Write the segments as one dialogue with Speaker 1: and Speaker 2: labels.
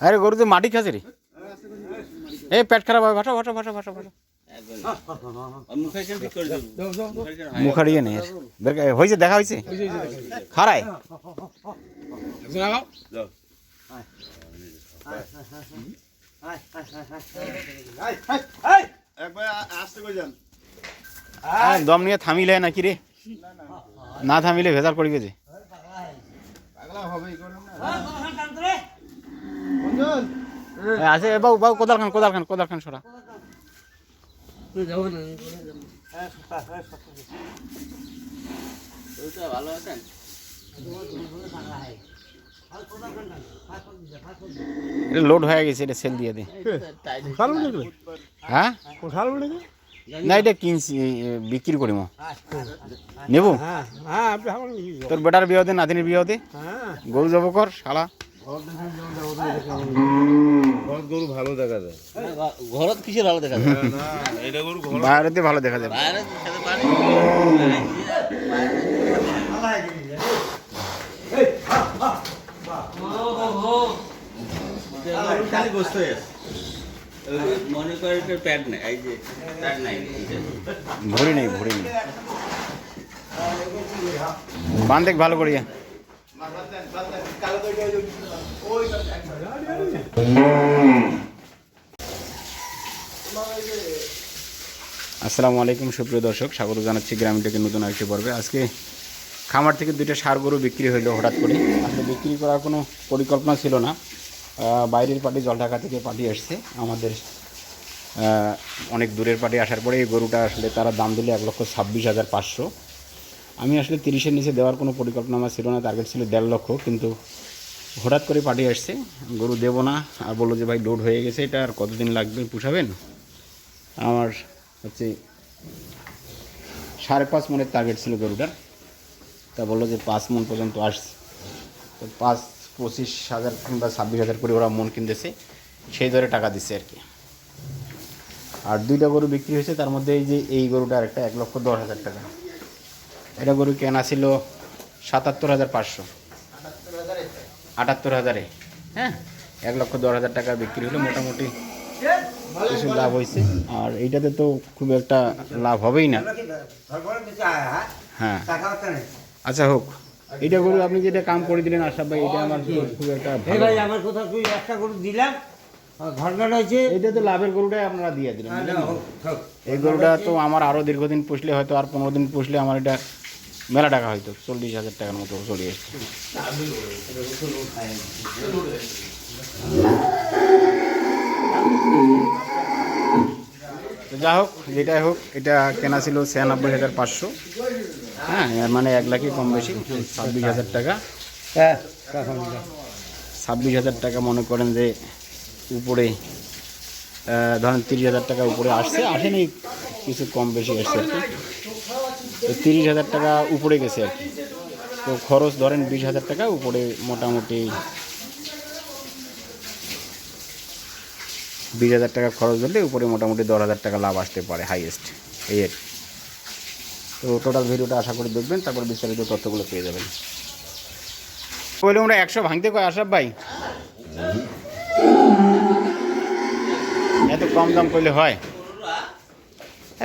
Speaker 1: আরে গরু তো মাটি খাচ্ছে রে এই পেট খারাপ হয় ভাষা ভাষা ভাষা ভাষা ভাষা মুখাড়িয়ে নেই। হয়েছে, দেখা হয়েছে? খারায় দম নিয়ে থামিলে নাকি রে? না থামিলে ভেজাল করি গেছে।
Speaker 2: পাগলা হবে এই করুন না বন্ধন
Speaker 1: আছে বাবু বাবু কোদাল খান কোদাল খান কোদাল খান সরা। এটা লোড হয়ে গেছে এটা সেল দিয়ে দে। হ্যাঁ?
Speaker 3: কোথাল বলেছে
Speaker 1: না। এটা কিনছি বিক্রি করিম। নেব?
Speaker 3: হ্যাঁ হ্যাঁ
Speaker 1: তোর বেটার বিয়ে হতে নাতিনের বিয়ে হতে
Speaker 3: হ্যাঁ।
Speaker 1: গরু জব কর শালা।
Speaker 2: গরু ভালো দেখা যায়।
Speaker 4: ঘরত কিসের ভালো দেখা যায়?
Speaker 2: না এটা গরু ঘর
Speaker 1: বাইরেতে ভালো দেখা যাবে
Speaker 4: বাইরে সাথে পানি খালি বসতে
Speaker 1: ভরি নেই ভরি নেই। বান দেখ ভালো করিয়া। আসসালামু আলাইকুম, সুপ্রিয় দর্শক, স্বাগত জানাচ্ছি গ্রামীণ থেকে নতুন একটি পর্বে। আজকে খামার থেকে দুইটা সার গরু বিক্রি হইল হঠাৎ করে। আসলে বিক্রি করার কোনো পরিকল্পনা ছিল না। বাইরের পার্টি জলঢাকা থেকে পার্টি আসছে আমাদের অনেক দূরের পার্টি আসার পরে এই গরুটা আসলে তারা দাম দিলে এক লক্ষ ছাব্বিশ হাজার পাঁচশো। আমি আসলে তিরিশের নিচে দেওয়ার কোনো পরিকল্পনা আমার ছিল না টার্গেট ছিল দেড় লক্ষ, কিন্তু হঠাৎ করে পার্টি আসছে, গরু দেবো না, আর বলল যে ভাই লোড হয়ে গেছে, এটা আর কতদিন লাগবে, পুষাবেন? আমার হচ্ছে সাড়ে পাঁচ মনের টার্গেট ছিল গরুটার, তা বলল যে পাঁচ মন পর্যন্ত আসছে। তো পাঁচ পঁচিশ হাজার কিংবা ছাব্বিশ হাজার করে ওরা মন কিনতেছে, সেই দরে টাকা দিচ্ছে আর কি। আর দুইটা গরু বিক্রি হয়েছে, তার মধ্যে এই যে এই গরুটা একটা এক লক্ষ দশ হাজার টাকা। এটা গরু কেনা ছিল সাতাত্তর হাজার পাঁচশো। আটাত্তর হাজারে। হ্যাঁ এক লক্ষ দশ হাজার টাকা বিক্রি হলো, মোটামুটি কিছু লাভ হয়েছে। আর এইটাতে তো খুব একটা লাভ হবেই না। হ্যাঁ। আচ্ছা হোক। এটা গরু আপনি যেটা কাম করে দিলেন, আশা ভাই, এটা আমার খুব একটা
Speaker 3: ভাই, আমার কথা তুই একটা করে দিলাম ঘটনাটা হচ্ছে
Speaker 1: এইটা তো লাভের গরুটাই আপনারা দিয়ে দিলেন এই গরুটা তো আমার আরও দীর্ঘদিন পুষলে হয়তো আর পনেরো দিন পুষলে আমার এটা মেলা টাকা হয়তো চল্লিশ হাজার টাকার মতো চলে এসছে। যা হোক যেটাই হোক এটা কেনা ছিল ছিয়ানব্বই হাজার পাঁচশো। হ্যাঁ মানে এক লাখই কম বেশি ছাব্বিশ হাজার টাকা।
Speaker 3: হ্যাঁ
Speaker 1: ছাব্বিশ হাজার টাকা মনে করেন যে উপরে ধরেন তিরিশ হাজার টাকা উপরে আসছে, আসেনি, কিছু কম বেশি আসছে। আর কি তো তিরিশ হাজার টাকা উপরে গেছে আর কি। তো খরচ ধরেন বিশ হাজার টাকা উপরে মোটামুটি বিশ হাজার টাকা খরচ ধরলে উপরে মোটামুটি দশ হাজার টাকা লাভ আসতে পারে হাইয়েস্ট এই আর তো টোটাল ভিডিওটা আশা করি দেখবেন, তারপর বিস্তারিত তথ্যগুলো পেয়ে যাবেন। বলে আমরা একশো ভাঙতে কয় আশরাফ ভাই এত কম দাম করলে হয়?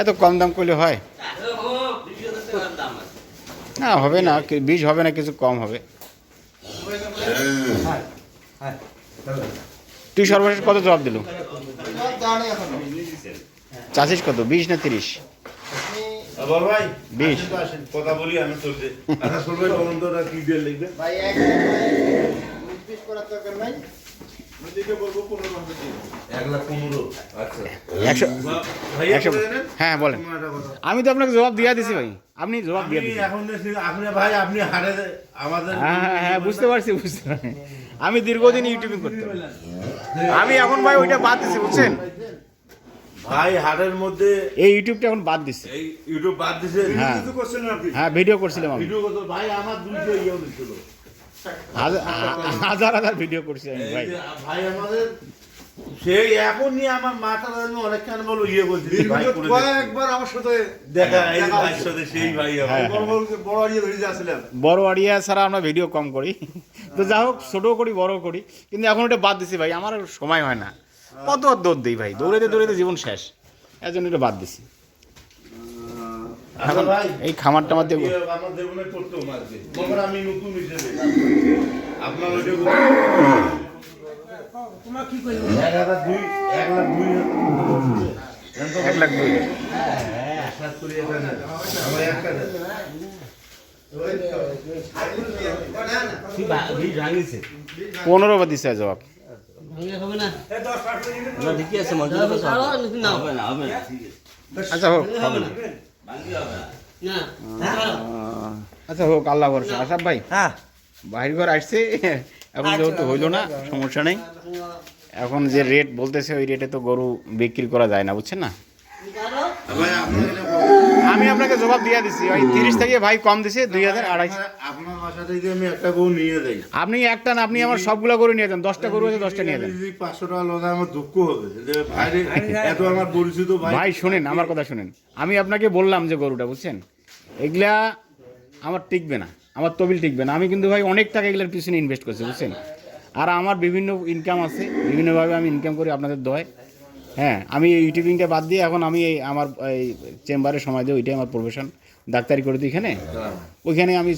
Speaker 1: এত কম দাম করলে হয়? না, হবে না বীজ হবে না, কিছু কম হবে। তুই সর্বশেষ কত জবাব দিল? চাষিস কত? বিশ না তিরিশ? বিশ
Speaker 2: কথা বলি আমি
Speaker 1: হ্যাঁ বলেন। আমি তো আপনাকে জবাব দিয়ে দিছি ভাই। আপনি জবাব দিয়ে
Speaker 2: আপনি ভাই আপনি হারে আমাদের
Speaker 1: হ্যাঁ হ্যাঁ হ্যাঁ বুঝতে পারছি বুঝতে পারছি। আমি দীর্ঘদিন ইউটিউবে করতাম। আমি এখন ভাই ওইটা বাদ দিছি বুঝছেন?
Speaker 2: ভাই হাটের মধ্যে
Speaker 1: এই ইউটিউবটা এখন বাদ দিছি।
Speaker 2: এই ইউটিউব বাদ দিছে।
Speaker 1: হ্যাঁ। হ্যাঁ ভিডিও করছিলাম আমি।
Speaker 2: ভিডিও করতে ভাই আমার দুইটা ইয়ে দিছিল
Speaker 1: হাজার হাজার ভিডিও করছি আমি ভাই।
Speaker 2: ভাই আমাদের সেই এখন নিয়ে আমার মাথা আমি অনেকখান বলো ইয়ে।
Speaker 5: একবার আমার সাথে
Speaker 2: দেখা এই ভাইয়ের সাথে সেই ভাই
Speaker 1: হ্যাঁ।
Speaker 5: বড় বড় বড় আড়িয়ে ধরে যাচ্ছিলাম।
Speaker 1: বড় আড়িয়া ছাড়া আমরা ভিডিও কম করি। তো যা হোক ছোটো করি বড় করি। কিন্তু এখন এটা বাদ দিছি ভাই। আমার সময় হয় না। কত আর দৌড় দিই ভাই? দৌড়াতে দৌড়াতে জীবন শেষ। এর জন্য এটা বাদ দিছি।
Speaker 2: আচ্ছা
Speaker 1: এই খামার টামার দিয়ে
Speaker 2: আমার দেবনে করতেও মারবে তোমার আমি নতুন হিসেবে আপনার ওইটা
Speaker 3: তোমার কি করব
Speaker 2: এক হাজার দুই এক লাখ দুই।
Speaker 1: এক লাখ
Speaker 2: হাজার।
Speaker 1: পনেরো বা দিছে জবাব। আচ্ছা হোক হবে না। আচ্ছা হোক আল্লাহ ভরসা। আসাদ ভাই
Speaker 3: হ্যাঁ।
Speaker 1: বাহির ঘর আসছে এখন যেহেতু হইল না সমস্যা নেই। এখন যে রেট বলতেছে ওই রেটে তো গরু বিক্রি করা যায় না বুঝছেন না?
Speaker 2: ভাই।
Speaker 1: আমি আপনাকে জবাব দিয়ে দিচ্ছি ওই তিরিশ থেকে ভাই কম দিছে দুই হাজার আড়াইশো।
Speaker 2: আপনার- বাসা থেকে আমি একটা গরু নিয়ে যাই।
Speaker 1: আপনি একটা না আপনি আমার সবগুলো গরু নিয়ে যান দশটা গরু আছে দশটা নিয়ে যান।
Speaker 2: যদি পাঁচশো টাকা লোদা আমার দুঃখ হবে যে ভাইরে এত আমার পরিচিত ভাই
Speaker 1: ভাই শুনেন আমার কথা শুনেন। আমি আপনাকে বললাম যে গরুটা বুঝছেন? এগুলা আমার টিকবে না আমার তবিল টিকবে না। আমি কিন্তু ভাই অনেক টাকা এগুলোর পিছনে ইনভেস্ট করছি বুঝছেন? আর আমার বিভিন্ন ইনকাম আছে বিভিন্নভাবে আমি ইনকাম করি আপনাদের দয়। হ্যাঁ আমি এই ইউটিউবিংটা বাদ দিয়ে এখন আমি এই আমার এই চেম্বারে সময় দিই ওইটাই আমার প্রফেশন ডাক্তারি করে দিই এখানে। ওইখানে আমি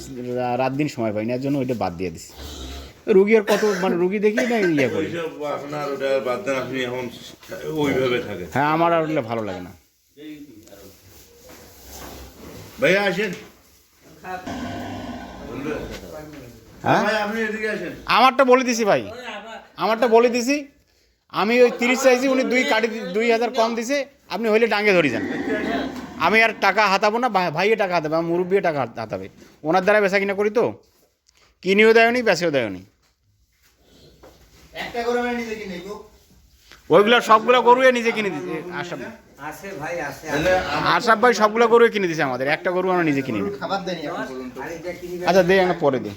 Speaker 1: রাত দিন সময় পাই না এর জন্য ওইটা বাদ দিয়ে দিছি। রুগী আর কত মানে রুগী দেখি না ইয়ে করি।
Speaker 2: আপনার ওটা বাদ দেন আপনি এখন ওইভাবে থাকেন
Speaker 1: হ্যাঁ আমার আর ওগুলো ভালো লাগে না।
Speaker 2: ভাইয়া আসেন।
Speaker 1: হ্যাঁ? আমারটা বলে দিছি ভাই। আমারটা বলে দিছি। আমি ওই তিরিশ চাইছি উনি দুই কাটি দুই হাজার কম দিছে আপনি হইলে ডাঙ্গে ধরি যান। আমি আর টাকা হাতাবো না ভাই- ভাইয়ে টাকা হাতাবে আমার মুরব্বিয়ে টাকা হাতাবে। ওনার দ্বারা বেচা কিনা করি তো। কিনিও দেয়নি বেচেও দেয়নি। ওইগুলো সবগুলো গরুয়ে নিজে কিনে দিছে আশাব আশাব ভাই সবগুলো গরুয়ে কিনে দিছে আমাদের একটা গরু আমরা নিজে কিনি আচ্ছা দে আমরা পরে দিই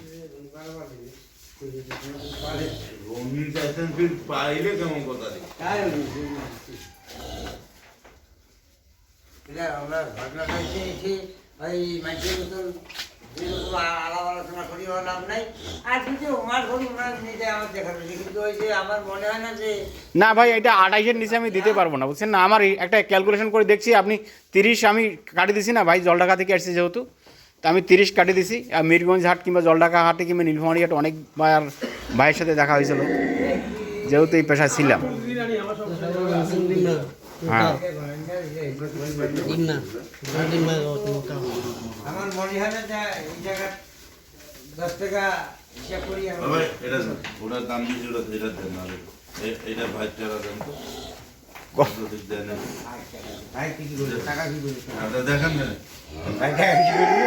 Speaker 2: রঙিন চাইছেন ফির পাইলে কেমন কথা দিই
Speaker 3: তাই এটা আমরা ঘটনাটা হচ্ছে ওই মাটির মতন আলাপ আলোচনা করি লাভ নাই। আর যদি ওমার গরু ওনার নিজে আমার দেখা কিন্তু ওই যে আমার মনে হয় না যে
Speaker 1: না ভাই এটা আড়াইশের নিচে আমি দিতে পারব না বুঝছেন না? আমার এই একটা ক্যালকুলেশন করে দেখছি আপনি তিরিশ আমি কাটি দিছি না ভাই জলঢাকা থেকে আসছি যেহেতু। তা আমি তিরিশ কাটি দিছি আর মিরগঞ্জ হাট কিংবা জলঢাকা হাটে কিংবা নীলফামারি হাট অনেকবার ভাইয়ের সাথে দেখা হয়েছিল। যেহেতু এই পেশায় ছিলাম। হ্যাঁ।
Speaker 3: আচ্ছা,
Speaker 2: দেখেন না
Speaker 3: ভাই টাকা কি বলবে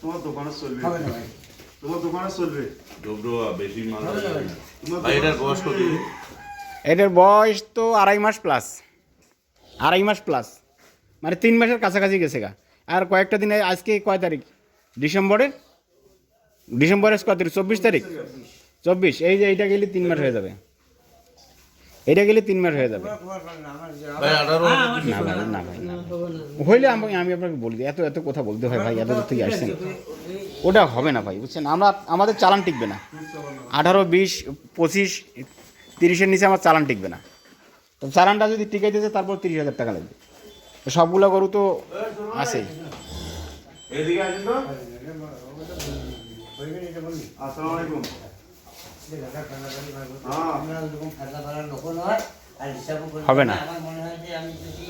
Speaker 5: তোমার দোকানে চলবে।
Speaker 3: হবে না ভাই।
Speaker 5: তোমার দোকানে চলবে।
Speaker 2: ডোবরো বেশি মাল
Speaker 3: ভাই।
Speaker 2: এটার বয়স কত?
Speaker 1: এটার বয়স তো আড়াই মাস প্লাস আড়াই মাস প্লাস মানে তিন মাসের কাছাকাছি গেছে গা। আর কয়েকটা দিন আজকে কয় তারিখ? ডিসেম্বরের? ডিসেম্বরের কয় তারিখ? চব্বিশ তারিখ? চব্বিশ। এই যে এইটা গেলে তিন মাস হয়ে যাবে। এটা গেলে তিন মাস হয়ে যাবে।
Speaker 3: না
Speaker 2: ভাই
Speaker 1: না ভাই না হইলে আমি আমি আপনাকে বলি এত এত কথা বলতে হয় ভাই এত দূর থেকে আসছেন। ওটা হবে না ভাই বুঝছেন? আমরা আমাদের চালান টিকবে না। আঠারো বিশ পঁচিশ তিরিশের নিচে আমার চালান টিকবে না। তো চালানটা যদি টিকাইতেছে তারপর তিরিশ হাজার টাকা লাগবে। সবগুলো গরু তো আছে।
Speaker 2: এদিকে
Speaker 5: আসসালামু আলাইকুম।
Speaker 1: হবে না।
Speaker 3: আমার মনে হয় যে আমি যদি